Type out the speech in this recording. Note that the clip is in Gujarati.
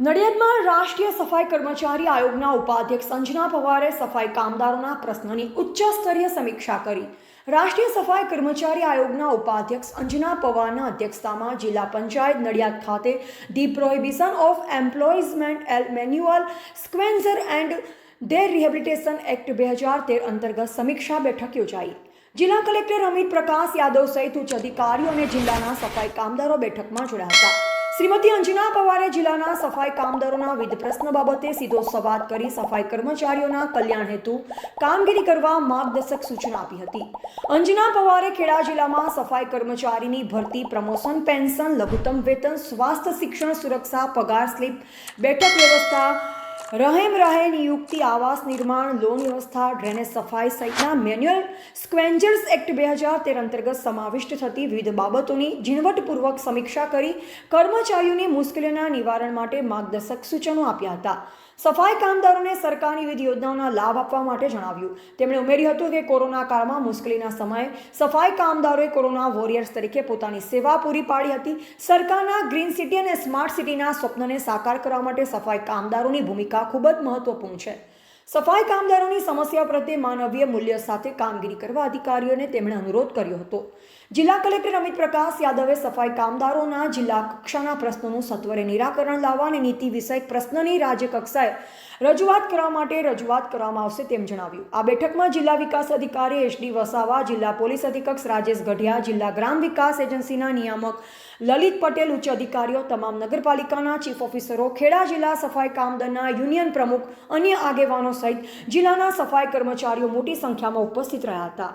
નડિયાદમાં રાષ્ટ્રીય સફાઈ કર્મચારી આયોગના ઉપાધ્યક્ષ અંજના પવારે સફાઈ કામદારોના પ્રશ્નોની ઉચ્ચ સ્તરીય સમીક્ષા કરી. રાષ્ટ્રીય સફાઈ કર્મચારી આયોગના ઉપાધ્યક્ષ અંજના પવારના અધ્યક્ષતામાં જિલ્લા પંચાયત નડિયાદ ખાતે the prohibition of employment as manual scavengers and their rehabilitation act બે હજાર તેર અંતર્ગત સમીક્ષા બેઠક યોજાઈ. જિલ્લા કલેક્ટર અમિત પ્રકાશ યાદવ સહિત ઉચ્ચ અધિકારીઓ અને જિલ્લાના સફાઈ કામદારો બેઠકમાં જોડાયા હતા. શ્રીમતી અંજના પવારે જિલ્લાના સફાઈ કામદારોના વિવિધ પ્રશ્ન બાબતે સીધો સંવાદ કરી સફાઈ કર્મચારીઓના કલ્યાણ હેતુ કામગીરી કરવા માર્ગદર્શક સૂચના આપી હતી. અંજના પવારે ખેડા જિલ્લામાં સફાઈ કર્મચારીની ભરતી, પ્રમોશન, પેન્શન, લઘુત્તમ વેતન, સ્વાસ્થ્ય શિક્ષણ સુરક્ષા, પગાર સ્લીપ, બેઠક વ્યવસ્થા રહેમ રહે નિયુક્તિ આવાસ નિર્માણ, લોન વ્યવસ્થા, ડ્રેનેજ સફાઈ સહિતના મેન્યુઅલ સ્ક્વેન્જર્સ એક્ટ બે હજાર તેર અંતર્ગત સમાવિષ્ટ થતી વિવિધ બાબતોની ઝીણવટપૂર્વક સમીક્ષા કરી કર્મચારીઓની મુશ્કેલીઓના નિવારણ માટે માર્ગદર્શક સૂચનો આપ્યા હતા. સફાઈ કામદારોને સરકારની વિવિધ યોજનાઓના લાભ આપવા માટે જણાવ્યું. તેમણે ઉમેર્યું હતું કે કોરોના કાળમાં મુશ્કેલીના સમયે સફાઈ કામદારોએ કોરોના વોરિયર્સ તરીકે પોતાની સેવા પૂરી પાડી હતી. સરકારના ગ્રીન સિટી અને સ્માર્ટ સિટીના સ્વપ્નને સાકાર કરવા માટે સફાઈ કામદારોની ભૂમિકા ખૂબ જ મહત્વપૂર્ણ છે. સફાઈ કામદારોની સમસ્યા પ્રત્યે માનવીય મૂલ્ય સાથે કામગીરી કરવા અધિકારીઓને તેમણે અનુરોધ કર્યો હતો. જિલ્લા કલેક્ટર અમિત પ્રકાશ યાદવે સફાઈ કામદારોના જિલ્લા કક્ષાના પ્રશ્નોનું સત્વરે નિરાકરણ લાવવા અને નીતિ વિષયક પ્રશ્નની રાજ્ય કક્ષાએ રજૂઆત કરવા માટે રજૂઆત કરવામાં આવશે તેમ જણાવ્યું. આ બેઠકમાં જિલ્લા વિકાસ અધિકારી એચડી વસાવા, જિલ્લા પોલીસ અધિક્ષક રાજેશ ગઢિયા, જિલ્લા ગ્રામ વિકાસ એજન્સીના નિયામક લલિત પટેલ, ઉચ્ચ અધિકારીઓ, તમામ નગરપાલિકાના ચીફ ઓફિસરો, ખેડા જિલ્લા સફાઈ કામદારના યુનિયન પ્રમુખ, અન્ય આગેવાનો સહિત જિલ્લાના સફાઈ કર્મચારીઓ મોટી સંખ્યામાં ઉપસ્થિત રહ્યા હતા.